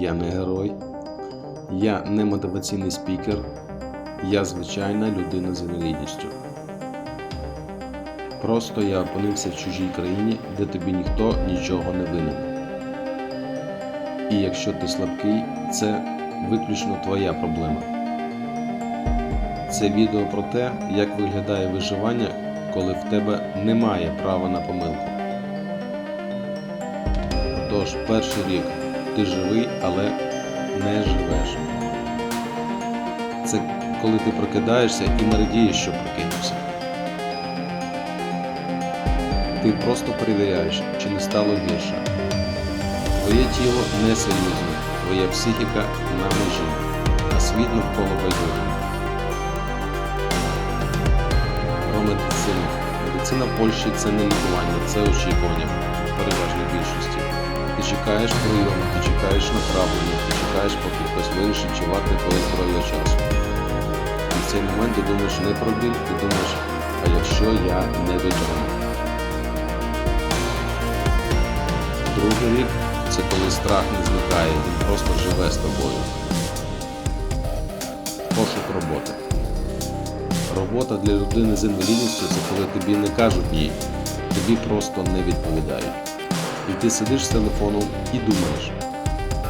Я не герой, я не мотиваційний спікер, я звичайна людина з інвалідністю. Просто я опинився в чужій країні, де тобі ніхто нічого не винен. І якщо ти слабкий, це виключно твоя проблема. Це відео про те, як виглядає виживання, коли в тебе немає права на помилку. Тож, перший рік ти живий, але не живеш. Це коли ти прокидаєшся і не радієш, що прокинувся. Ти просто перевіряєш, чи не стало гірше. Твоє тіло не серйозне, твоя психіка на межі, а світ навколо байдужий. Про медицину. Медицина Польщі це не лікування, це очікування в переважній більшості. Ти чекаєш прийому, ти чекаєш направлення, ти чекаєш, поки хтось вирішить, чи варте твоє здоров'я часу. І в цей момент ти думаєш не про біль, ти думаєш, а якщо я не витягну. Другий рік це коли страх не зникає, він просто живе з тобою. Пошук роботи. Робота для людини з інвалідністю це коли тобі не кажуть ні, тобі просто не відповідають. І ти сидиш з телефоном і думаєш,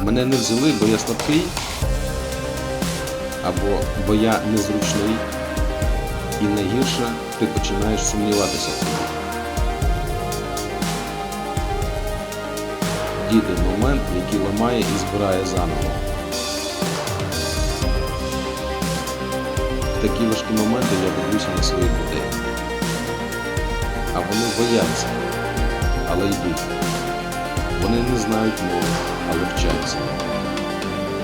мене не взяли, бо я слабкий, або бо я незручний, і найгірше ти починаєш сумніватися в собі. Діти момент, який ламає і збирає заново. В такі важкі моменти я дивлюся на своїх дітей. А вони бояться, але йдуть. Вони не знають мови, але вчаться.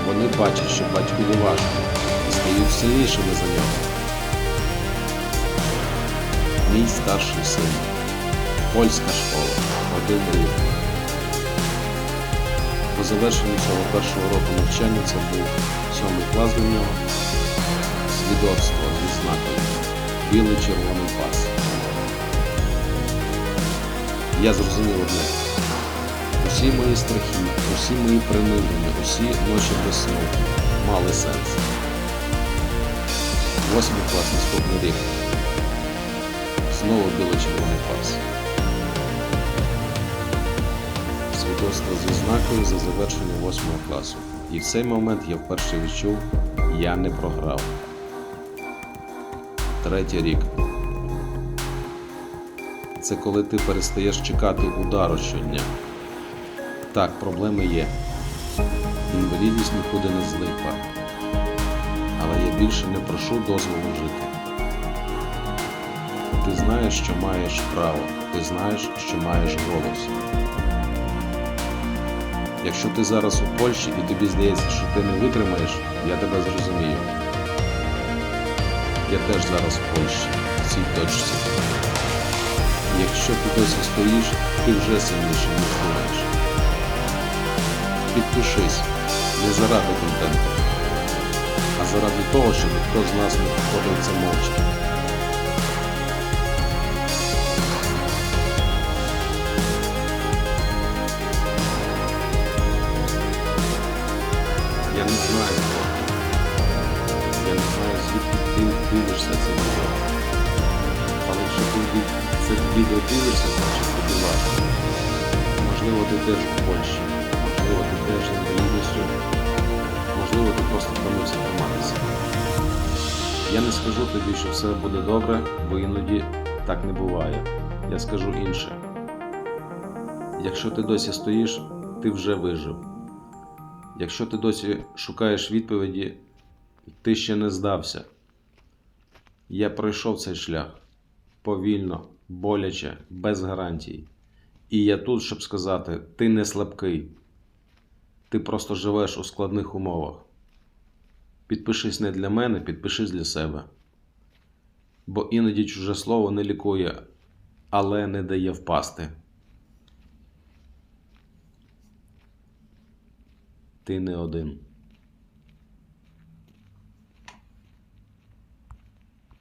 Вони бачать, що батькові важко і стають сильнішими за нього. Мій старший син. Польська школа. Один рік. По завершенню цього першого року навчання це був сьомий клас для нього. Свідоцтво зі знаком білий червоний пас. Я зрозумів одне. Усі мої страхи, усі мої приниження, усі ночі без сну мали сенс. Восьмий клас наступний рік. Знову білий червоний пас. Свідоцтво зі знакою за завершення восьмого класу. І в цей момент я вперше відчув, я не програв. Третій рік. Це коли ти перестаєш чекати удару щодня. Так, проблеми є. Інвалідність нікуди не зникла. Але я більше не прошу дозволу жити. Ти знаєш, що маєш право, ти знаєш, що маєш голос. Якщо ти зараз у Польщі і тобі здається, що ти не витримаєш, я тебе зрозумію. Я теж зараз в Польщі, в цій точці. Якщо ти досі стоїш, ти вже сильніше не знаєш. Підпишись не заради контенту, а заради того, щоб ніхто з нас не проходив це мовчки. Я не знаю, хто. Я не знаю, звідки ти дивишся це відео. Але якщо ти це відео дивишся, значить тобі важко. Можливо, ти теж у Польщі, Я не скажу тобі, що все буде добре, бо іноді так не буває. Я скажу інше. Якщо ти досі стоїш, ти вже вижив. Якщо ти досі шукаєш відповіді, ти ще не здався. Я пройшов цей шлях повільно, боляче, без гарантій. І я тут, щоб сказати, ти не слабкий. Ти просто живеш у складних умовах. Підпишись не для мене, підпишись для себе. Бо іноді чуже слово не лікує, але не дає впасти. Ти не один.